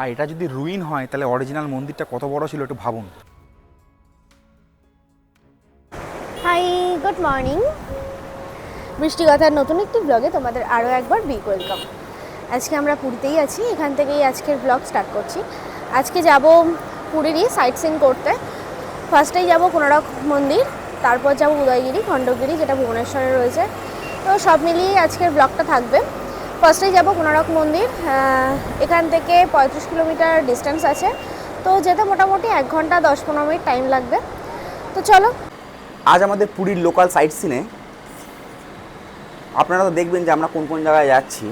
আর এটা যদি রুইন হয়, তাহলে অরিজিনাল মন্দিরটা কত বড় ছিল একটু ভাবুন। হাই গুড মর্নিং বৃষ্টি কথার নতুন একটি ব্লগে তোমাদের আরও একবার বিগ ওয়েলকাম আজকে আমরা পুরীতেই আছি, এখান থেকেই আজকের ব্লগ স্টার্ট করছি। আজকে যাব পুরীরই সাইট সিন করতে। ফার্স্টেই যাব কোনারক মন্দির, তারপর যাব উদয়গিরি, খণ্ডগিরি, যেটা ভুবনেশ্বরে রয়েছে। তো সব মিলিয়ে আজকের ব্লগটা থাকবে। ফার্স্টেই যাব কোনারক মন্দির এখান থেকে পঁয়ত্রিশ কিলোমিটার ডিস্টেন্স আছে। তো যেতে মোটামুটি এক ঘণ্টা দশ পনেরো মিনিট টাইম লাগবে। তো চলো। আজ আমাদের পুরীর লোকাল সাইট সিনে আপনারা তো দেখবেন যে আমরা কোন কোন জায়গায় যাচ্ছি।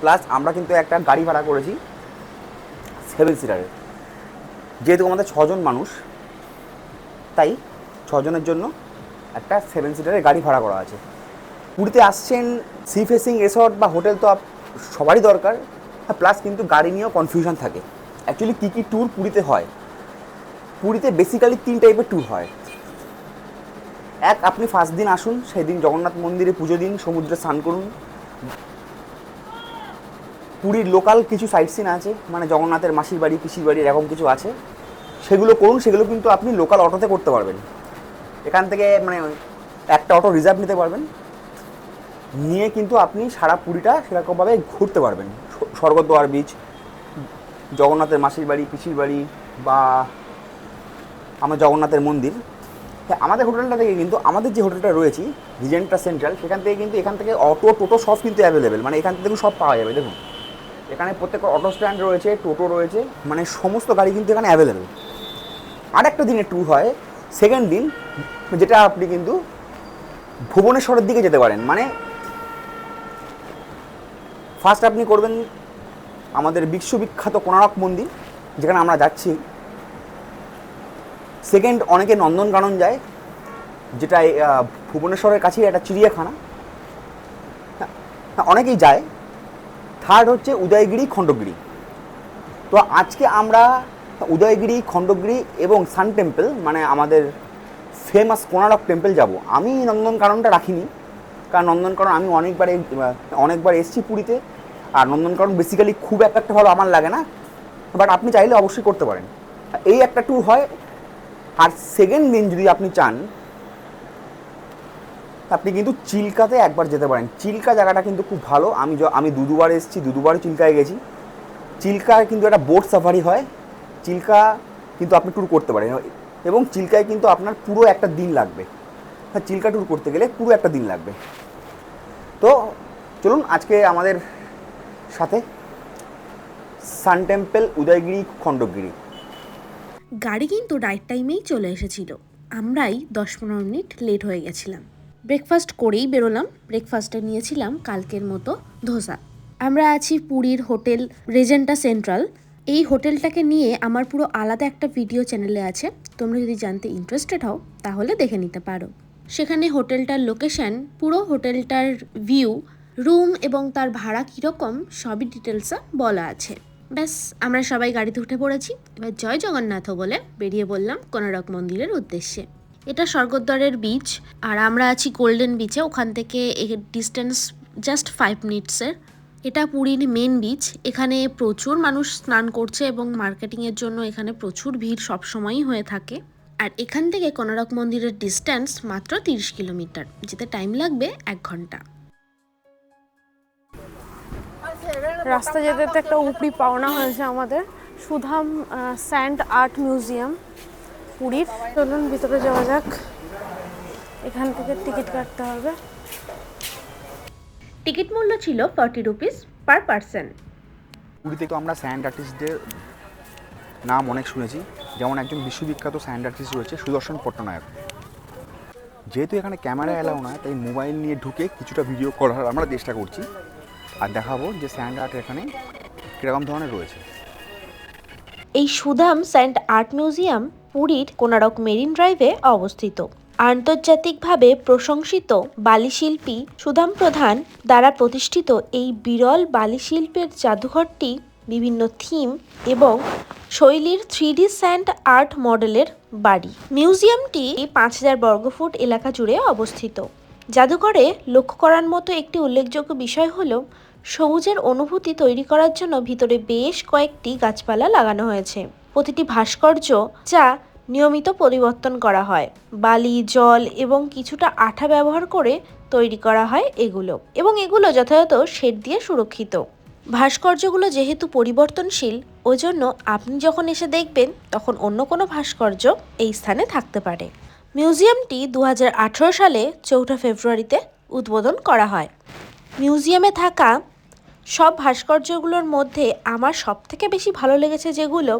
প্লাস আমরা কিন্তু একটা গাড়ি ভাড়া করেছি সেভেন সিটারের যেহেতু আমাদের ছজন মানুষ, তাই ছজনের জন্য একটা সেভেন সিটারের গাড়ি ভাড়া করা আছে। পুরীতে আসছেন সি ফেসিং রিসর্ট বা হোটেল তো সবারই দরকার। প্লাস কিন্তু গাড়ি নিয়েও কনফিউশন থাকে। অ্যাকচুয়ালি কী কী ট্যুর পুরীতে হয়? পুরীতে বেসিক্যালি তিন টাইপের ট্যুর হয়। এক, আপনি ফার্স্ট দিন আসুন সেই দিন জগন্নাথ মন্দিরে পুজো দিন, সমুদ্রে স্নান করুন। পুরীর লোকাল কিছু সাইট সিন আছে মানে জগন্নাথের মাসির বাড়ি, পিসির বাড়ি, এরকম কিছু আছে। সেগুলো করুন, সেগুলো কিন্তু আপনি লোকাল অটোতে করতে পারবেন। এখান থেকে মানে একটা অটো রিজার্ভ নিতে পারবেন। নিয়ে কিন্তু আপনি সারা পুরীটা সেরকমভাবে ঘুরতে পারবেন। স্বর্গদ্বার বিচ জগন্নাথের মাসির বাড়ি, পিসির বাড়ি বা আমার জগন্নাথের মন্দির। হ্যাঁ আমাদের হোটেলটা থেকে কিন্তু আমাদের যে হোটেলটা রয়েছে রিজেন্টটা সেন্ট্রাল সেখান থেকে কিন্তু এখান থেকে অটো, টোটো সব কিন্তু অ্যাভেলেবেল মানে এখান থেকে সব পাওয়া যাবে, দেখুন। এখানে প্রত্যেক অটো স্ট্যান্ড রয়েছে, টোটো রয়েছে মানে সমস্ত গাড়ি কিন্তু এখানে অ্যাভেলেবেল আর একটা দিনের ট্যুর হয় সেকেন্ড দিন, যেটা আপনি কিন্তু ভুবনেশ্বরের দিকে যেতে পারেন। মানে ফার্স্ট আপনি করবেন আমাদের বিশ্ববিখ্যাত কোণারক মন্দির যেখানে আমরা যাচ্ছি। সেকেন্ড অনেকে নন্দনকানন যায় যেটা ভুবনেশ্বরের কাছেই একটা চিড়িয়াখানা। হ্যাঁ, অনেকেই যায়। থার্ড হচ্ছে উদয়গিরি খণ্ডগিরি। তো আজকে আমরা উদয়গিরি খণ্ডগিরি এবং সান টেম্পল মানে আমাদের ফেমাস কোণারক টেম্পল যাব। আমি নন্দনকাননটা রাখিনি। কারণ নন্দনকানন আমি অনেকবার অনেকবার এসেছি পুরীতে, আর নন্দনকানন বেসিক্যালি খুব একটা ভালো আমার লাগে না বাট আপনি চাইলে অবশ্যই করতে পারেন। এই একটা ট্যুর হয়, আর সেকেন্ড দিন যদি আপনি চান, আপনি কিন্তু চিল্কাতে একবার যেতে পারেন। চিল্কা জায়গাটা কিন্তু খুব ভালো, আমি আমি দু দুবার এসেছি, দু দুবার চিল্কায় গেছি। চিল্কায় কিন্তু একটা বোট সাফারি হয়, চিল্কা কিন্তু আপনি ট্যুর করতে পারেন, এবং চিল্কায় কিন্তু আপনার পুরো একটা দিন লাগবে। হ্যাঁ চিল্কা ট্যুর করতে গেলে পুরো একটা দিন লাগবে। তো চলুন আজকে আমাদের সাথে সান টেম্পল উদয়গিরি, খণ্ডগিরি। গাড়ি কিন্তু রাইট টাইমেই চলে এসেছিল। আমরাই দশ পনেরো মিনিট লেট হয়ে গেছিলাম। ব্রেকফাস্ট করেই বেরোলাম। ব্রেকফাস্টে নিয়েছিলাম কালকের মতো ধোসা। আমরা আছি পুরীর হোটেল রেজেন্টা সেন্ট্রাল এই হোটেলটাকে নিয়ে আমার পুরো আলাদা একটা ভিডিও চ্যানেলে আছে। তোমরা যদি জানতে ইন্টারেস্টেড হও, তাহলে দেখে নিতে পারো। সেখানে হোটেলটার লোকেশন পুরো হোটেলটার ভিউ রুম এবং তার ভাড়া কীরকম, সবই ডিটেলসে বলা আছে। ব্যাস, আমরা সবাই গাড়িতে উঠে পড়েছি। এবার জয় জগন্নাথ বলে বেরিয়ে বললাম কোনারক মন্দিরের উদ্দেশ্যে। এটা স্বর্গদ্বারের বিচ আর আমরা আছি গোল্ডেন বিচে ওখান থেকে ডিস্টেন্স জাস্ট ফাইভ মিনিটসের এটা পুরীর মেন বিচ এখানে প্রচুর মানুষ স্নান করছে এবং মার্কেটিংয়ের জন্য এখানে প্রচুর ভিড় সবসময়ই হয়ে থাকে। আর এখান থেকে কোনারক মন্দিরের ডিস্টেন্স মাত্র তিরিশ কিলোমিটার যেতে টাইম লাগবে এক ঘণ্টা। রাস্তা যেতে যেতে একটা উপরি পাওনা হয়েছে আমাদের সুধাম স্যান্ড আর্ট মিউজিয়াম পুরীর। চলুন ভিতরে যাওয়া যাক। এখান থেকে টিকিট কাটতে হবে। টিকিট মূল্য ছিল ফর্টি রুপিস পার পার্সন পুরীতে তো আমরা স্যান্ড আর্টিস্টদের নাম অনেক শুনেছি। যেমন একজন বিশ্ববিখ্যাত স্যান্ড আর্টিস্ট রয়েছে সুদর্শন পট্টনায়ক। যেহেতু এখানে ক্যামেরা অ্যালাউ নয়, তাই মোবাইল নিয়ে ঢুকে কিছুটা ভিডিও করার আমরা চেষ্টা করছি। আর দেখাবো যে স্যান্ড আর্ট এখানে কীরকম ধরনের রয়েছে। এই সুধাম স্যান্ড আর্ট মিউজিয়াম পুরীর কোনারক মেরিন ড্রাইভে অবস্থিত। আন্তর্জাতিকভাবে প্রশংসিত বালিশিল্পী সুধাম প্রধান দ্বারা প্রতিষ্ঠিত এই বিরল বালিশিল্পের জাদুঘরটি বিভিন্ন থিম এবং শৈলীর থ্রি ডি স্যান্ড আর্ট মডেলের বাড়ি। মিউজিয়ামটি পাঁচ হাজার বর্গফুট এলাকা জুড়ে অবস্থিত। জাদুঘরে লক্ষ্য করার মতো একটি উল্লেখযোগ্য বিষয় হলো, সবুজের অনুভূতি তৈরি করার জন্য ভিতরে বেশ কয়েকটি গাছপালা লাগানো হয়েছে। প্রতিটি ভাস্কর্য যা নিয়মিত পরিবর্তন করা হয়। বালি, জল এবং কিছুটা আঠা ব্যবহার করে তৈরি করা হয় এগুলো। এবং এগুলো যথাযথ শেড দিয়ে সুরক্ষিত। ভাস্কর্যগুলো যেহেতু পরিবর্তনশীল ওই জন্য আপনি যখন এসে দেখবেন, তখন অন্য কোনো ভাস্কর্য এই স্থানে থাকতে পারে। মিউজিয়ামটি দু হাজার আঠেরো সালে চৌঠা ফেব্রুয়ারিতে উদ্বোধন করা হয়। মিউজিয়ামে থাকা সব ভাস্কর্যগুলোর মধ্যে আমার সবথেকে বেশি ভালো লেগেছে যেগুলো,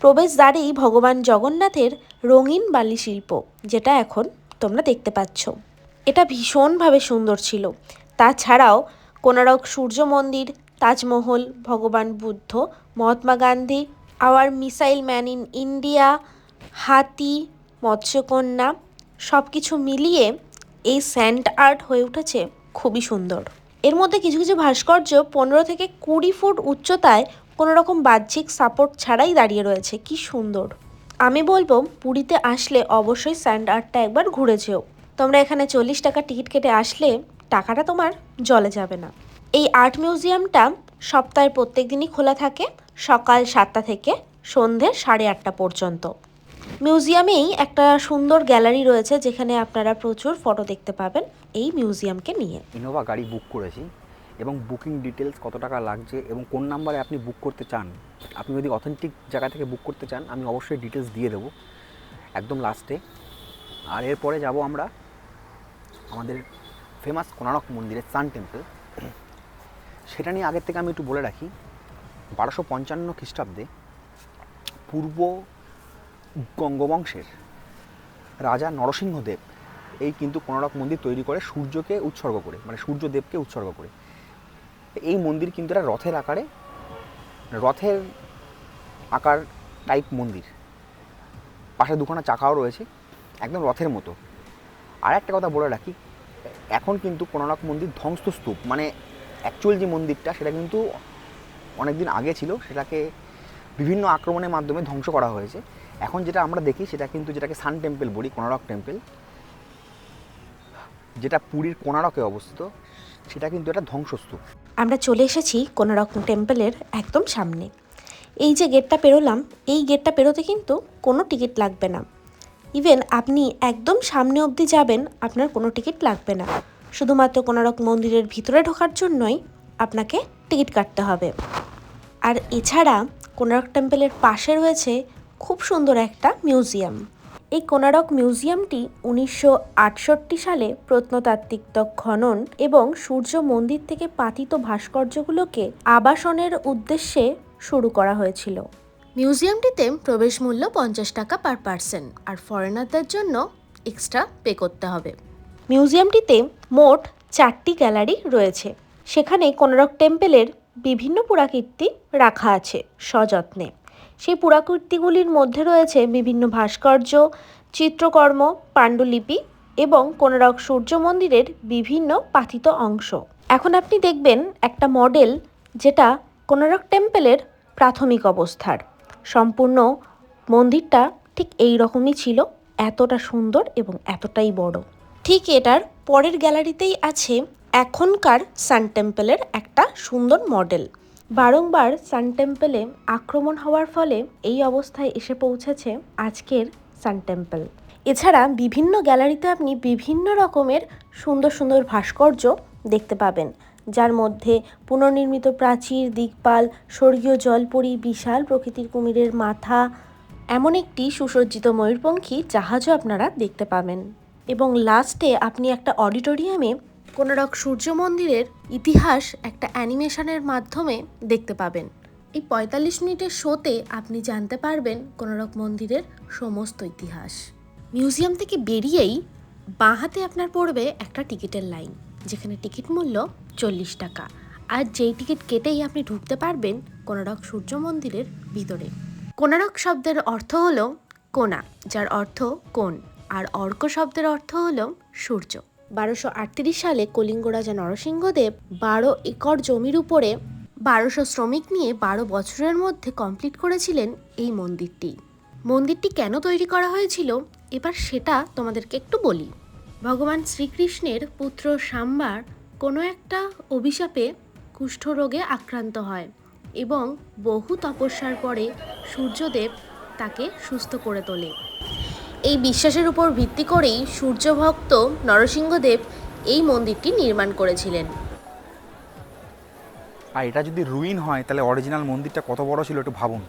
প্রবেশদ্বারেই ভগবান জগন্নাথের রঙিন বালি শিল্প যেটা এখন তোমরা দেখতে পাচ্ছ। এটা ভীষণভাবে সুন্দর ছিল। তাছাড়াও কোনারক সূর্য মন্দির তাজমহল, ভগবান Buddha, Mahatma Gandhi our missile man in India হাতি, মৎস্যকন্যা সব কিছু মিলিয়ে এই স্যান্ড আর্ট হয়ে উঠেছে খুবই সুন্দর। এর মধ্যে কিছু কিছু ভাস্কর্য পনেরো থেকে কুড়ি ফুট উচ্চতায় কোনো রকম বাহ্যিক সাপোর্ট ছাড়াই দাঁড়িয়ে রয়েছে। কি সুন্দর। আমি বলব, পুরীতে আসলে অবশ্যই স্যান্ড আর্টটা একবার ঘুরে যেও। তোমরা এখানে চল্লিশ টাকা টিকিট কেটে আসলে টাকাটা তোমার জলে যাবে না। এই আর্ট মিউজিয়ামটা সপ্তাহের প্রত্যেক দিনই খোলা থাকে, সকাল সাতটা থেকে সন্ধে সাড়ে আটটা পর্যন্ত। মিউজিয়ামেই একটা সুন্দর গ্যালারি রয়েছে, যেখানে আপনারা প্রচুর ফটো দেখতে পাবেন এই মিউজিয়ামকে নিয়ে। ইনোভা গাড়ি বুক করেছি এবং বুকিং ডিটেলস কত টাকা লাগছে এবং কোন নাম্বারে আপনি বুক করতে চান? আপনি যদি অথেন্টিক জায়গা থেকে বুক করতে চান, আমি অবশ্যই ডিটেলস দিয়ে দেবো একদম লাস্টে। আর এরপরে যাব আমরা আমাদের ফেমাস কোনারক মন্দিরের সান টেম্পল সেটা নিয়ে আগের থেকে আমি একটু বলে রাখি, বারোশো পঞ্চান্ন খ্রিস্টাব্দে পূর্ব গঙ্গবংশের রাজা নরসিংহদেব এই কিন্তু কোনারক মন্দির তৈরি করে সূর্যকে উৎসর্গ করে মানে সূর্যদেবকে উৎসর্গ করে। এই মন্দির কিন্তু একটা রথের আকারে, রথের আকার টাইপ মন্দির। পাশে দুখানা চাকাও রয়েছে, একদম রথের মতো। আর একটা কথা বলে রাখি, এখন কিন্তু কোনারক মন্দির ধ্বংসস্তূপ মানে অ্যাকচুয়াল যে মন্দিরটা, সেটা কিন্তু অনেক দিন আগে ছিল, সেটাকে বিভিন্ন আক্রমণের মাধ্যমে ধ্বংস করা হয়েছে। এখন যেটা আমরা দেখি, সেটা কিন্তু যেটাকে সান টেম্পল বলি কোনারক টেম্পল। যেটা পুরীর কোনারকে অবস্থিত, সেটা কিন্তু একটা ধ্বংসস্তূপ। আমরা চলে এসেছি কোনারক টেম্পলের একদম সামনে। এই যে গেটটা পেরোলাম, এই গেটটা পেরোতে কিন্তু কোনো টিকিট লাগবে না। ইভেন আপনি একদম সামনে অবধি যাবেন, আপনার কোনো টিকিট লাগবে না। শুধুমাত্র কোনারক মন্দিরের ভিতরে ঢোকার জন্যই আপনাকে টিকিট কাটতে হবে। আর এছাড়া কোনারক টেম্পলের পাশে রয়েছে খুব সুন্দর একটা মিউজিয়াম। এই কোনারক মিউজিয়ামটি উনিশশো আটষট্টি সালে প্রত্নতাত্ত্বিক খনন এবং সূর্য মন্দির থেকে পাতিত ভাস্কর্যগুলোকে আবাসনের উদ্দেশ্যে শুরু করা হয়েছিল। মিউজিয়ামটিতে প্রবেশ মূল্য পঞ্চাশ টাকা পার পার্সন, আর ফরেনারদের জন্য এক্সট্রা পে করতে হবে। মিউজিয়ামটিতে মোট চারটি গ্যালারি রয়েছে। সেখানে কোনারক টেম্পেলের বিভিন্ন পুরাকীর্তি রাখা আছে সযত্নে। সেই পুরাকীর্তিগুলির মধ্যে রয়েছে বিভিন্ন ভাস্কর্য, চিত্রকর্ম, পাণ্ডুলিপি এবং কোনারক সূর্য মন্দিরের বিভিন্ন পাতিত অংশ। এখন আপনি দেখবেন একটা মডেল যেটা কোনারক টেম্পেলের প্রাথমিক অবস্থার। সম্পূর্ণ মন্দিরটা ঠিক এই রকমই ছিল, এতটা সুন্দর এবং এতটাই বড়। ঠিক এটার পরের গ্যালারিতেই আছে এখনকার সান টেম্পলের একটা সুন্দর মডেল। বারংবার সান টেম্পলে আক্রমণ হওয়ার ফলে এই অবস্থায় এসে পৌঁছেছে আজকের সান টেম্পল। এছাড়া বিভিন্ন গ্যালারিতে আপনি বিভিন্ন রকমের সুন্দর সুন্দর ভাস্কর্য দেখতে পাবেন, যার মধ্যে পুনর্নির্মিত প্রাচীর, দিকপাল, স্বর্গীয় জলপরি, বিশাল প্রকৃতির কুমিরের মাথা, এমন একটি সুসজ্জিত ময়ূরপঙ্খী জাহাজও আপনারা দেখতে পাবেন। এবং লাস্টে আপনি একটা অডিটোরিয়ামে কোনারক সূর্য মন্দিরের ইতিহাস একটা অ্যানিমেশনের মাধ্যমে দেখতে পাবেন। এই পঁয়তাল্লিশ মিনিটের শোতে আপনি জানতে পারবেন কোনারক মন্দিরের সমস্ত ইতিহাস। মিউজিয়াম থেকে বেরিয়েই বাঁ হাতে আপনার পড়বে একটা টিকিটের লাইন, যেখানে টিকিট মূল্য চল্লিশ টাকা। আর যেই টিকিট কেটেই আপনি ঢুকতে পারবেন কোনারক সূর্য মন্দিরের ভিতরে। কোনারক শব্দের অর্থ হলো কোনা যার অর্থ কোন আর অর্ক শব্দের অর্থ হলো সূর্য। বারোশো আটত্রিশ সালে কলিঙ্গ রাজা নরসিংহদেব বারো একর জমির উপরে বারোশো শ্রমিক নিয়ে বারো বছরের মধ্যে কমপ্লিট করেছিলেন এই মন্দিরটি। মন্দিরটি কেন তৈরি করা হয়েছিল? এবার সেটা তোমাদেরকে একটু বলি। ভগবান শ্রীকৃষ্ণের পুত্র সাম্বার কোনো একটা অভিশাপে কুষ্ঠরোগে আক্রান্ত হয় এবং বহু তপস্যার পরে সূর্যদেব তাকে সুস্থ করে তোলে। এই বিশ্বাসের উপর ভিত্তি করেই সূর্যভক্ত নরসিংহদেব এই মন্দিরটি নির্মাণ করেছিলেন। আর এটা যদি রুইন হয় তাহলে অরিজিনাল মন্দিরটা কত বড় ছিল একটু ভাবুন।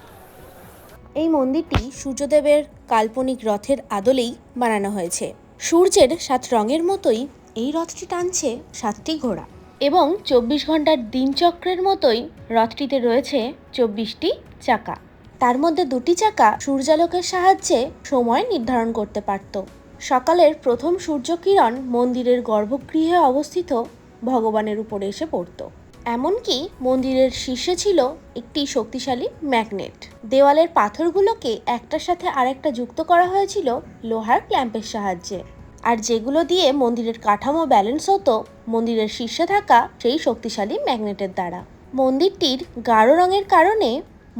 এই মন্দিরটি সূর্যদেবের কাল্পনিক রথের আদলেই বানানো হয়েছে। সূর্যের সাত রঙের মতোই এই রথটি টানছে সাতটি ঘোড়া এবং চব্বিশ ঘণ্টার দিনচক্রের মতোই রথটিতে রয়েছে চব্বিশটি চাকা। তার মধ্যে দুটি চাকা সূর্যালোকের সাহায্যে সময় নির্ধারণ করতে পারত। সকালের প্রথম সূর্যকিরণ মন্দিরের গর্ভগৃহে অবস্থিত ভগবানের উপরে এসে পড়তো। এমনকি মন্দিরের শীর্ষে ছিল একটি শক্তিশালী ম্যাগনেট। দেওয়ালের পাথরগুলোকে একটার সাথে আরেকটা যুক্ত করা হয়েছিল লোহার ক্ল্যাম্পের সাহায্যে। আর যেগুলো দিয়ে মন্দিরের কাঠামো ব্যালেন্স হতো, মন্দিরের শীর্ষে থাকা সেই শক্তিশালী ম্যাগনেটের দ্বারা। মন্দিরটির গাঢ় রঙের কারণে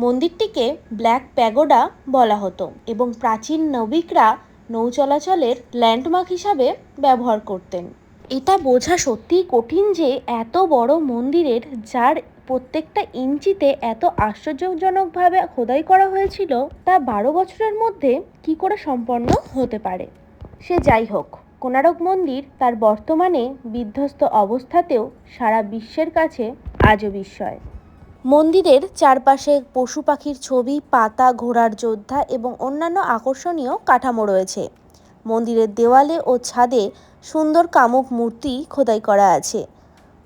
মন্দিরটিকে ব্ল্যাক প্যাগোডা বলা হতো এবং প্রাচীন নবিকরা নৌ চলাচলের ল্যান্ডমার্ক হিসাবে ব্যবহার করতেন। এটা বোঝা সত্যিই কঠিন যে এত বড় মন্দিরের, যার প্রত্যেকটা ইঞ্চিতে এত আশ্চর্যজনকভাবে খোদাই করা হয়েছিল, তা বারো বছরের মধ্যে কি করে সম্পন্ন হতে পারে? সে যাই হোক কোনারক মন্দির তার বর্তমানে বিধ্বস্ত অবস্থাতেও সারা বিশ্বের কাছে আজও বিস্ময়। মন্দিরের চারপাশে পশু পাখির ছবি পাতা ঘোড়ার যোদ্ধা এবং অন্যান্য আকর্ষণীয় কাঠামো রয়েছে। মন্দিরের দেওয়ালে ও ছাদে সুন্দর কামুক মূর্তি খোদাই করা আছে।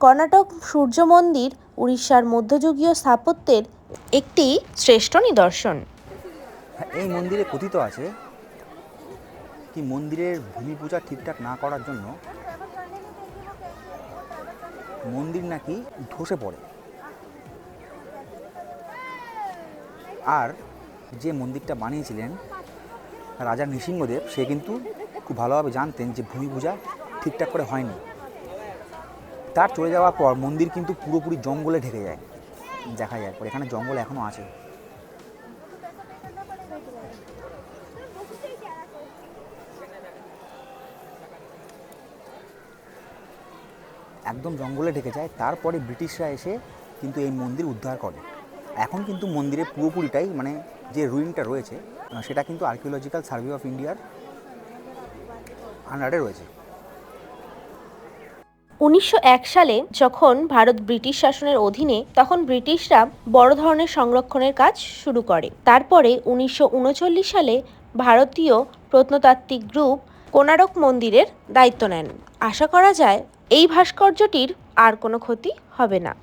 কর্ণাটক সূর্য মন্দির উড়িষ্যার মধ্যযুগীয় স্থাপত্যের একটি শ্রেষ্ঠ নিদর্শন। হ্যাঁ, এই মন্দিরে কথিত আছে কি মন্দিরের ভূমি পূজা ঠিকঠাক না করার জন্য মন্দির নাকি ধসে পড়ে। আর যে মন্দিরটা বানিয়েছিলেন রাজা নৃসিংহদেব, সে কিন্তু খুব ভালোভাবে জানতেন যে ভূমি পূজা ঠিকঠাক করে হয়নি। তার চলে যাওয়ার পর মন্দির কিন্তু পুরোপুরি জঙ্গলে ঢেকে যায়। দেখা যায়, পর এখানে জঙ্গল এখনও আছে। একদম জঙ্গলে ঢেকে যায়। তারপরে ব্রিটিশরা এসে কিন্তু এই মন্দির উদ্ধার করে। এখন কিন্তু মন্দিরের পুরোপুরিটাই মানে যে রুইনটা রয়েছে সেটা কিন্তু আর্কিওলজিক্যাল সার্ভে অফ ইন্ডিয়ার আন্ডারে রয়েছে। উনিশশো এক সালে যখন ভারত ব্রিটিশ শাসনের অধীনে, তখন ব্রিটিশরা বড় ধরনের সংরক্ষণের কাজ শুরু করে। তারপরে উনিশশো উনচল্লিশ সালে ভারতীয় প্রত্নতাত্ত্বিক গ্রুপ কোনারক মন্দিরের দায়িত্ব নেন। আশা করা যায়, এই ভাস্কর্যটির আর কোনো ক্ষতি হবে না।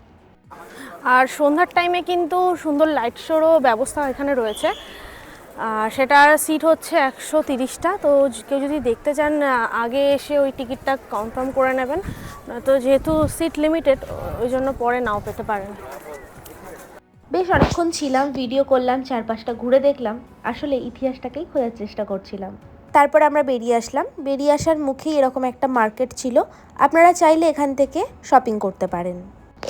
আর সন্ধ্যার টাইমে কিন্তু সুন্দর লাইট শোরও ব্যবস্থা এখানে রয়েছে। আর সেটার সিট হচ্ছে একশো তিরিশটা। তো কেউ যদি দেখতে চান আগে এসে ওই টিকিটটা কনফার্ম করে নেবেন। তো যেহেতু সিট লিমিটেড ওই জন্য পরে নাও পেতে পারেন। বেশ অনেকক্ষণ ছিলাম ভিডিও করলাম চারপাশটা ঘুরে দেখলাম। আসলে ইতিহাসটাকেই খোঁজার চেষ্টা করছিলাম। তারপর আমরা বেরিয়ে আসলাম। বেরিয়ে আসার মুখেই এরকম একটা মার্কেট ছিল। আপনারা চাইলে এখান থেকে শপিং করতে পারেন।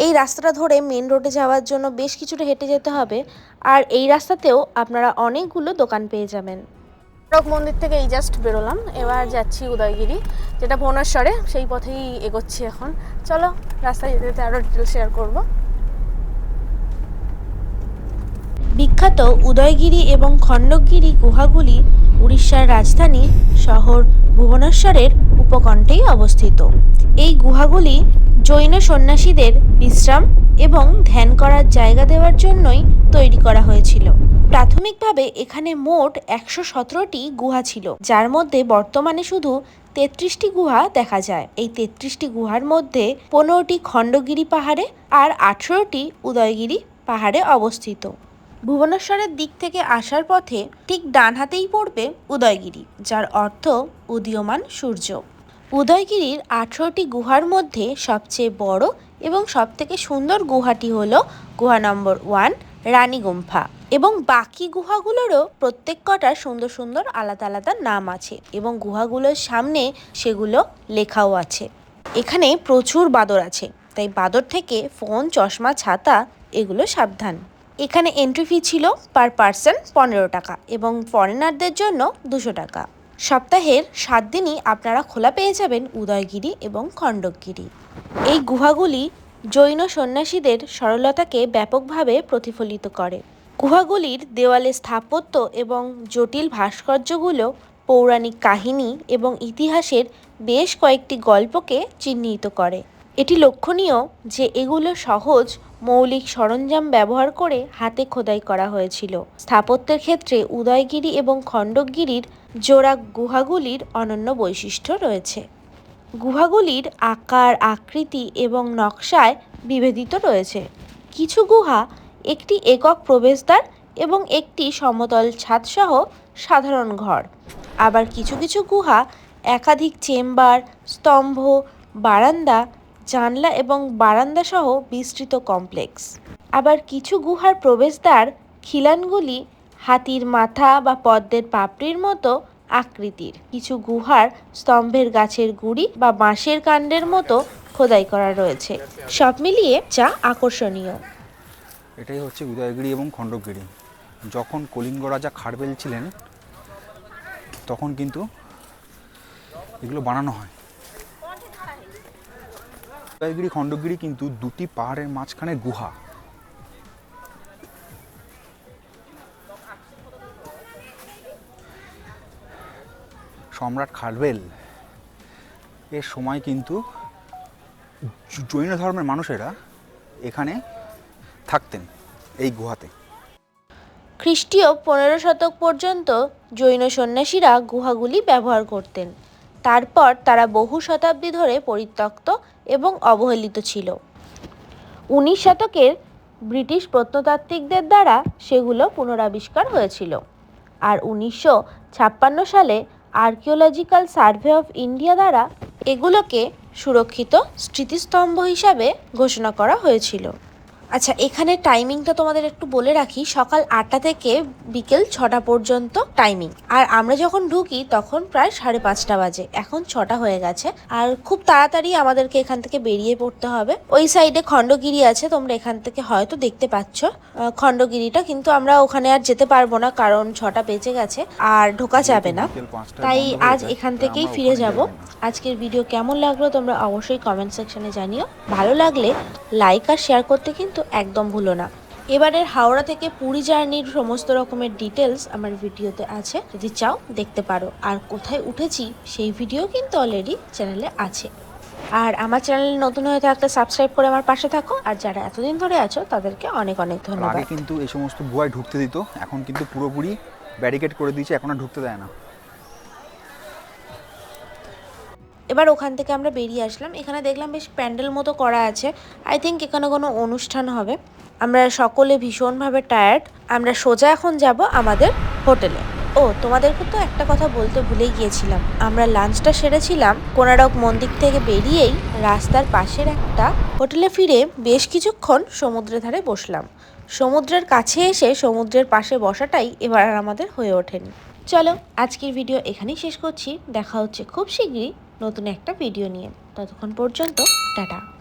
এই রাস্তাটা ধরে মেন রোডে যাওয়ার জন্য বেশ কিছুটা হেঁটে যেতে হবে। আর এই রাস্তাতেও আপনারা অনেকগুলো দোকান পেয়ে যাবেন। রক মন্দির থেকে এই জাস্ট বেরোলাম। এবার যাচ্ছি উদয়গিরি যেটা ভুবনেশ্বরে সেই পথেই এগোচ্ছি এখন। চলো রাস্তায় যেতে যেতে আরও ডিটেল শেয়ার করব। বিখ্যাত উদয়গিরি এবং খণ্ডগিরি গুহাগুলি উড়িষ্যার রাজধানী শহর ভুবনেশ্বরের উপকণ্ঠেই অবস্থিত। এই গুহাগুলি জৈন সন্ন্যাসীদের বিশ্রাম এবং ধ্যান করার জায়গা দেওয়ার জন্যই তৈরি করা হয়েছিল। প্রাথমিকভাবে এখানে মোট একশো সতেরোটি গুহা ছিল, যার মধ্যে বর্তমানে শুধু তেত্রিশটি গুহা দেখা যায়। এই তেত্রিশটি গুহার মধ্যে পনেরোটি খণ্ডগিরি পাহাড়ে আর আঠেরোটি উদয়গিরি পাহাড়ে অবস্থিত। ভুবনেশ্বরের দিক থেকে আসার পথে ঠিক ডান হাতেই পড়বে উদয়গিরি, যার অর্থ উদীয়মান সূর্য। উদয়গিরির আঠেরোটি গুহার মধ্যে সবচেয়ে বড় এবং সবথেকে সুন্দর গুহাটি হল গুহা নম্বর ওয়ান, রানী গুম্ফা। এবং বাকি গুহাগুলোরও প্রত্যেক কটার সুন্দর সুন্দর আলাদা আলাদা নাম আছে এবং গুহাগুলোর সামনে সেগুলো লেখাও আছে। এখানে প্রচুর বাদর আছে, তাই বাদর থেকে ফোন, চশমা, ছাতা এগুলো সাবধান। এখানে এন্ট্রি ফি ছিল পার পার্সন পনেরো টাকা এবং ফরেনারদের জন্য দুশো টাকা। সপ্তাহের সাত দিনই আপনারা খোলা পেয়ে যাবেন উদয়গিরি এবং খণ্ডগিরি। এই গুহাগুলি জৈন সন্ন্যাসীদের সরলতাকে ব্যাপকভাবে প্রতিফলিত করে। গুহাগুলির দেওয়ালে স্থাপত্য এবং জটিল ভাস্কর্যগুলো, পৌরাণিক কাহিনী এবং ইতিহাসের বেশ কয়েকটি গল্পকে চিহ্নিত করে। এটি লক্ষণীয় যে এগুলো সহজ মৌলিক সরঞ্জাম ব্যবহার করে হাতে খোদাই করা হয়েছিল। স্থাপত্যের ক্ষেত্রে উদয়গিরি এবং খণ্ডগিরির জোড়া গুহাগুলির অনন্য বৈশিষ্ট্য রয়েছে। গুহাগুলির আকার, আকৃতি এবং নকশায় বিভেদিত রয়েছে। কিছু গুহা একটি একক প্রবেশদ্বার এবং একটি সমতল ছাদসহ সাধারণ ঘর। আবার কিছু কিছু গুহা একাধিক চেম্বার, স্তম্ভ, বারান্দা জানলা এবং বারান্দা সহ বিস্তৃত কমপ্লেক্স। আবার কিছু গুহার প্রবেশদ্বার, খিলানগুলি হাতির মাথা বা পদ্মের পাপড়ির মতো আকৃতির। কিছু গুহার স্তম্ভের গাছের গুড়ি বা বাঁশের কাণ্ডের মতো খোদাই করা রয়েছে। সব মিলিয়ে যা আকর্ষণীয়। এটাই হচ্ছে উদয়গিরি এবং খণ্ডগিরি। যখন কলিঙ্গ রাজা খারবেল ছিলেন, তখন কিন্তু এগুলো বানানো হয়। উদয়গিরি খণ্ডগিরি কিন্তু দুটি পাহাড়ের মাঝখানে গুহা। সম্রাট খারবেল, এর সময় কিন্তু জৈন ধর্মের মানুষেরা এখানে থাকতেন এই গুহাতে। খ্রিস্টীয় পনেরো শতক পর্যন্ত জৈন সন্ন্যাসীরা গুহাগুলি ব্যবহার করতেন। তারপর তারা বহু শতাব্দী ধরে পরিত্যক্ত এবং অবহেলিত ছিল। উনিশ শতকের ব্রিটিশ প্রত্নতাত্ত্বিকদের দ্বারা সেগুলো পুনরাবিষ্কার হয়েছিল। আর উনিশশো ছাপ্পান্ন সালে আর্কিওলজিক্যাল সার্ভে অফ ইন্ডিয়া দ্বারা এগুলোকে সুরক্ষিত স্মৃতিস্তম্ভ হিসাবে ঘোষণা করা হয়েছিল। আচ্ছা এখানে টাইমিংটা তোমাদের একটু বলে রাখি। সকাল আটটা থেকে বিকেল ছটা পর্যন্ত টাইমিং। আর আমরা যখন ঢুকি তখন প্রায় সাড়ে পাঁচটা বাজে। এখন ছটা হয়ে গেছে। আর খুব তাড়াতাড়ি আমাদেরকে এখান থেকে বেরিয়ে পড়তে হবে। ওই সাইডে খণ্ডগিরি আছে তোমরা এখান থেকে হয়তো দেখতে পাচ্ছ। খণ্ডগিরিটা কিন্তু আমরা ওখানে আর যেতে পারব না কারণ ছটা বেজে গেছে আর ঢোকা যাবে না। তাই আজ এখান থেকেই ফিরে যাব। আজকের ভিডিও কেমন লাগল তোমরা অবশ্যই কমেন্ট সেকশনে জানিও। ভালো লাগলে লাইক আর শেয়ার করতে কিন্তু একদম ভুলো না। এবারের হাওড়া থেকে পুরী জার্নির সমস্ত রকমের ডিটেলস আমার ভিডিওতে আছে। যদি চাও দেখতে পারো। আর কোথায় উঠেছি সেই ভিডিও কিন্তু অলরেডি চ্যানেলে আছে। আর আমার চ্যানেলে নতুন হয়ে থাকলে সাবস্ক্রাইব করে আমার পাশে থাকো। আর যারা এতদিন ধরে আছো তাদেরকে অনেক অনেক আগে ধন্যবাদ। কিন্তু এই সমস্ত গুহায় ঢুকতে দিত। এখন কিন্তু পুরোপুরি ব্যারিকেড করে দিয়েছে। এখন আর ঢুকতে দেয় না। এবার ওখান থেকে আমরা বেরিয়ে আসলাম। এখানে দেখলাম বেশ প্যান্ডেল মতো করা আছে। আই থিঙ্ক এখানে কোনো অনুষ্ঠান হবে। আমরা সকলে ভীষণভাবে টায়ার্ড আমরা সোজা এখন যাব আমাদের হোটেলে ও, তোমাদেরকে তো একটা কথা বলতে ভুলেই গিয়েছিলাম। আমরা লাঞ্চটা সেরেছিলাম। কোনারক মন্দির থেকে বেরিয়েই রাস্তার পাশের একটা হোটেলে ফিরে বেশ কিছুক্ষণ সমুদ্রের ধারে বসলাম। সমুদ্রের কাছে এসে সমুদ্রের পাশে বসাটাই এবার আর আমাদের হয়ে ওঠেনি। চলো, আজকের ভিডিও এখানেই শেষ করছি। দেখা হচ্ছে খুব শীঘ্রই। নতুন একটা ভিডিও নিয়ে। ততক্ষণ পর্যন্ত টাটা।